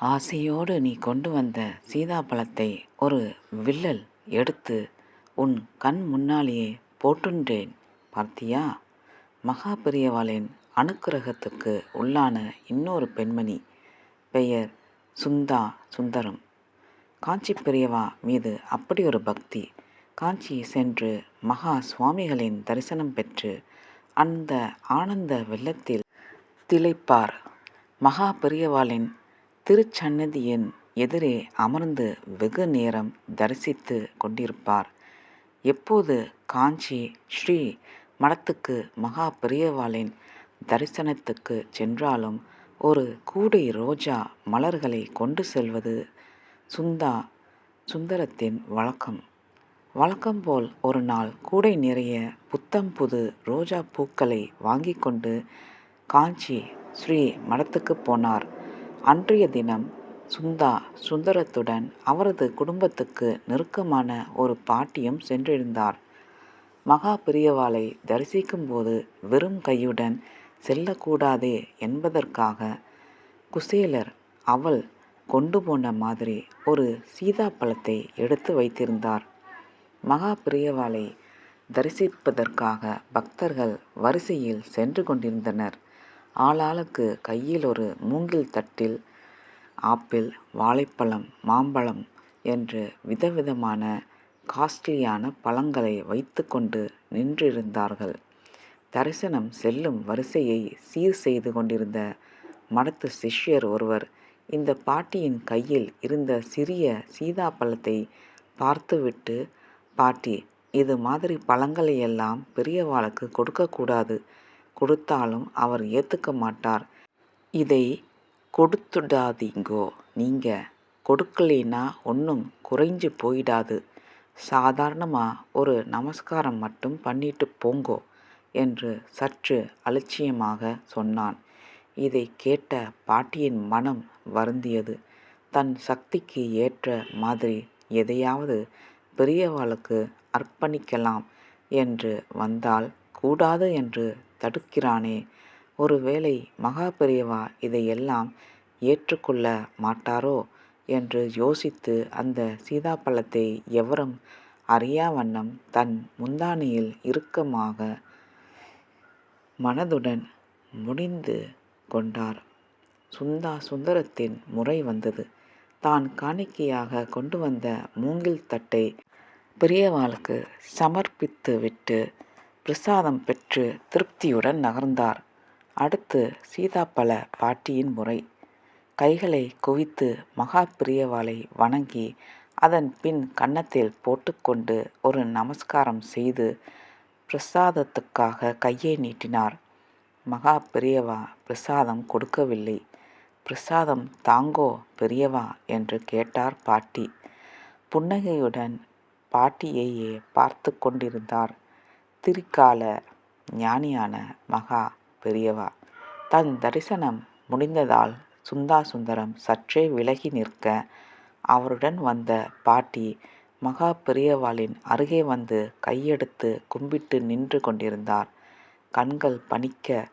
ஆசையோடு நீ கொண்டு வந்த சீதாப்பழத்தை ஒரு வில்லல் எடுத்து உன் கண் முன்னாலேயே போட்டுன்றேன் பார்த்தியா? மகா பெரியவாளின் அனுக்கிரகத்துக்கு உள்ளான இன்னொரு பெண்மணி பெயர் சுந்தா சுந்தரம். காஞ்சி பெரியவா மீது அப்படி ஒரு பக்தி. காஞ்சி சென்று மகா சுவாமிகளின் தரிசனம் பெற்று அந்த ஆனந்த வெள்ளத்தில் திளைப்பார். மகா பெரியவாளின் திருச்சன்னதியின் எதிரே அமர்ந்து வெகு நேரம் தரிசித்து கொண்டிருப்பார். எப்போது காஞ்சி ஸ்ரீ மடத்துக்கு மகா பெரியவாளின் தரிசனத்துக்கு சென்றாலும் ஒரு கூடை ரோஜா மலர்களை கொண்டு செல்வது சுந்தா சுந்தரத்தின் வழக்கம். வழக்கம்போல் ஒரு நாள் கூடை நிறைய புத்தம் புது ரோஜா பூக்களை வாங்கி கொண்டு காஞ்சி ஸ்ரீ மடத்துக்கு போனார். அன்றைய தினம் சுந்தா சுந்தரத்துடன் அவரது குடும்பத்துக்கு நெருக்கமான ஒரு பாட்டியும் சென்றிருந்தார். மகா பிரியவாளை தரிசிக்கும்போது வெறும் கையுடன் செல்லக்கூடாதே என்பதற்காக குசேலர் அவள் கொண்டு போன மாதிரி ஒரு சீதாப்பழத்தை எடுத்து வைத்திருந்தார். மகா பிரியவாளை தரிசிப்பதற்காக பக்தர்கள் வரிசையில் சென்று கொண்டிருந்தனர். ஆளாளுக்கு கையில் ஒரு மூங்கில் தட்டில் ஆப்பிள் வாழைப்பழம் மாம்பழம் என்று விதவிதமான காஸ்ட்லியான பழங்களை வைத்து கொண்டு நின்றிருந்தார்கள். தரிசனம் செல்லும் வரிசையை சீர் செய்து கொண்டிருந்த மடத்து சிஷ்யர் ஒருவர் இந்த பாட்டியின் கையில் இருந்த சிறிய சீதா பழத்தை பார்த்துவிட்டு பாட்டி இது மாதிரி பழங்களை எல்லாம் பெரியவாளுக்கு கொடுக்கக்கூடாது. கொடுத்தாலும் அவர் ஏற்றுக்க மாட்டார். இதை கொடுத்துடாதீங்கோ. நீங்கள் கொடுக்கலைன்னா ஒன்றும் குறைஞ்சு போயிடாது. சாதாரணமாக ஒரு நமஸ்காரம் மட்டும் பண்ணிட்டு போங்கோ என்று சற்று அலட்சியமாக சொன்னான். இதை கேட்ட பாட்டியின் மனம் வருந்தியது. தன் சக்திக்கு ஏற்ற மாதிரி எதையாவது பெரியவாளுக்கு அர்ப்பணிக்கலாம் என்று வந்தால் கூடாது என்று தடுக்கிறானே. ஒருவேளை மகா பெரியவா இதையெல்லாம் ஏற்றுக்கொள்ள மாட்டாரோ என்று யோசித்து அந்த சீதாப்பழத்தை எவரும் அறியா வண்ணம் தன் முந்தானியில் இறுக்கமாக மனதுடன் முடிந்து கொண்டார். சுந்தா சுந்தரத்தின் முறை வந்தது. தான் காணிக்கையாக கொண்டு வந்த மூங்கில் தட்டை பெரியவாளுக்கு சமர்ப்பித்து விட்டு பிரசாதம் பெற்று திருப்தியுடன் நகர்ந்தார். அடுத்து சீதாப்பழ பாட்டியின் முறை. கைகளை குவித்து மகா பிரியவாளை வணங்கி அதன் பின் கன்னத்தில் போட்டுக்கொண்டு ஒரு நமஸ்காரம் செய்து பிரசாதத்துக்காக கையை நீட்டினார். மகா பெரியவா பிரசாதம் கொடுக்கவில்லை. பிரசாதம் தாங்கோ பெரியவா என்று கேட்டார் பாட்டி. புன்னகையுடன் பாட்டியையே பார்த்து கொண்டிருந்தார். திரிகால ஞானியான மகா பெரியவா. தன் தரிசனம் முடிந்ததால் சுந்தா சுந்தரம் சற்றே விலகி நிற்க அவருடன் வந்த பாட்டி மகா பெரியவாளின் அருகே வந்து கையெடுத்து கும்பிட்டு நின்று கொண்டிருந்தார். கண்கள் பணிக்க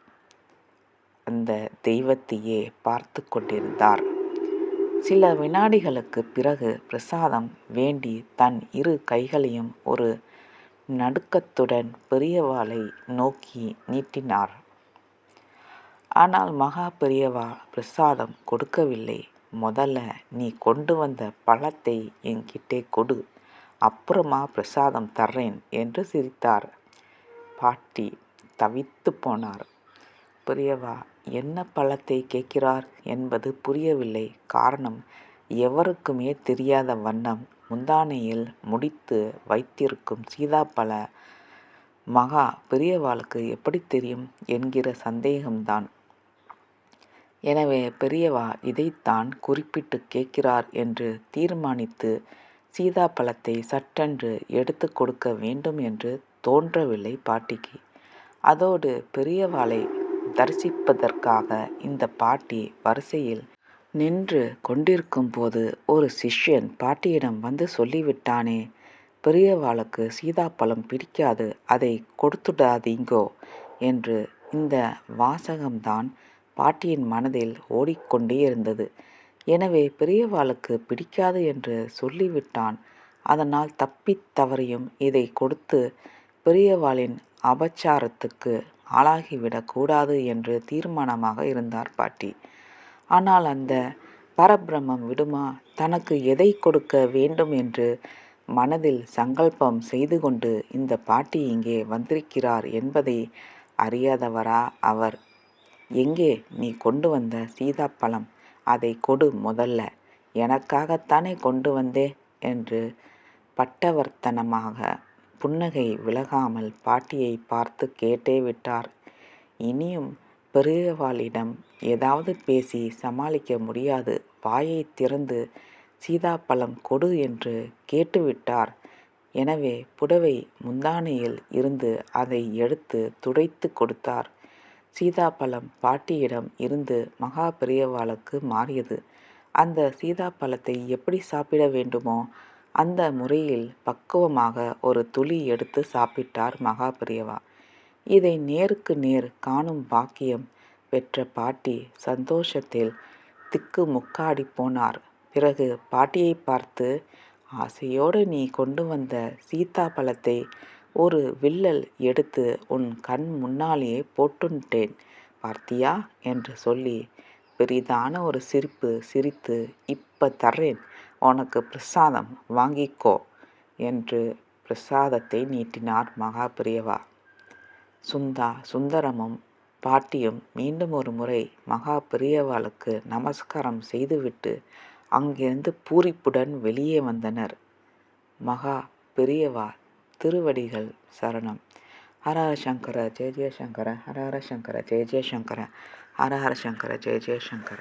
அந்த தெய்வத்தையே பார்த்து கொண்டிருந்தார். சில வினாடிகளுக்கு பிறகு பிரசாதம் வேண்டி தன் இரு கைகளையும் ஒரு நடுக்கத்துடன் பெரியவாளை நோக்கி நீட்டினார். ஆனால் மகா பெரியவா பிரசாதம் கொடுக்கவில்லை. முதல்ல நீ கொண்டு வந்த பழத்தை என்கிட்டே கொடு. அப்புறமா பிரசாதம் தர்றேன் என்று சிரித்தார். பாட்டி தவித்து போனார். பெரியவா என்ன பழத்தை கேட்கிறார் என்பது புரியவில்லை. காரணம் எவருக்குமே தெரியாத வண்ணம் முந்தானையில் முடித்து வைத்திருக்கும் சீதாப்பழ மகா பெரியவாளுக்கு எப்படி தெரியும் என்கிற சந்தேகம்தான். எனவே பெரியவா இதைத்தான் குறிப்பிட்டு கேட்கிறார் என்று தீர்மானித்து சீதாப்பழத்தை சட்டென்று எடுத்து கொடுக்க வேண்டும் என்று தோன்றவில்லை பாட்டிக்கு. அதோடு பெரியவாளை தரிசிப்பதற்காக இந்த பாட்டி வரிசையில் நின்று கொண்டிருக்கும் போது ஒரு சிஷ்யன் பாட்டியிடம் வந்து சொல்லிவிட்டானே பெரியவாளுக்கு சீதாப்பழம் பிடிக்காது அதை கொடுத்துடாதீங்கோ என்று இந்த வாசகம்தான் பாட்டியின் மனதில் ஓடிக்கொண்டே இருந்தது. எனவே பெரியவாளுக்கு பிடிக்காது என்று சொல்லிவிட்டான். அதனால் தப்பித் தவறியும் இதை கொடுத்து பெரியவாளின் அபச்சாரத்துக்கு ஆளாகிவிடக்கூடாது என்று தீர்மானமாக இருந்தார் பாட்டி. ஆனால் அந்த பரபிரம்மம் விடுமா? தனக்கு எதை கொடுக்க வேண்டும் என்று மனதில் சங்கல்பம் செய்து கொண்டு இந்த பாட்டி இங்கே வந்திருக்கிறார் என்பதை அறியாதவரா அவர்? எங்கே நீ கொண்டு வந்த சீதாப்பழம்? அதை கொடு முதல்ல. எனக்காகத்தானே கொண்டு வந்தே? என்று பட்டவர்த்தனமாக புன்னகை விலகாமல் பாட்டியை பார்த்து கேட்டே விட்டார். இனியும் பெரியவாளிடம் ஏதாவது பேசி சமாளிக்க முடியாது. வாயை திறந்து சீதாப்பழம் கொடு என்று கேட்டுவிட்டார். எனவே புடவை முந்தானையில் இருந்து அதை எடுத்து துடைத்து கொடுத்தார். சீதாப்பழம் பாட்டியிடம் இருந்து மகா பெரியவாளுக்கு மாறியது. அந்த சீதாப்பழத்தை எப்படி சாப்பிட வேண்டுமோ அந்த முறையில் பக்குவமாக ஒரு துளி எடுத்து சாப்பிட்டார் மகா பெரியவா. இதை நேருக்கு நேர் காணும் பாக்கியம் பெற்ற பாட்டி சந்தோஷத்தில் திக்கு முக்காடி போனார். பிறகு பாட்டியை பார்த்து ஆசையோடு நீ கொண்டு வந்த சீதா பழத்தை ஒரு வில்லல் எடுத்து உன் கண் முன்னாலேயே போட்டுட்டேன் பார்த்தியா என்று சொல்லி பெரிதான ஒரு சிரிப்பு சிரித்து இப்போ தர்றேன். உனக்கு பிரசாதம் வாங்கிக்கோ என்று பிரசாதத்தை நீட்டினார் மகா பிரியவா. சுந்தா சுந்தரமும் பாட்டியும் மீண்டும் ஒரு முறை மகா பெரியவாளுக்கு நமஸ்காரம் செய்துவிட்டு அங்கிருந்து பூரிப்புடன் வெளியே வந்தனர். மகா பெரியவா திருவடிகள் சரணம். ஹரஹர சங்கர ஜெய ஜெயசங்கர ஹரஹர சங்கர ஜெய ஜெயசங்கர ஹரஹர சங்கர ஜெய ஜெயசங்கர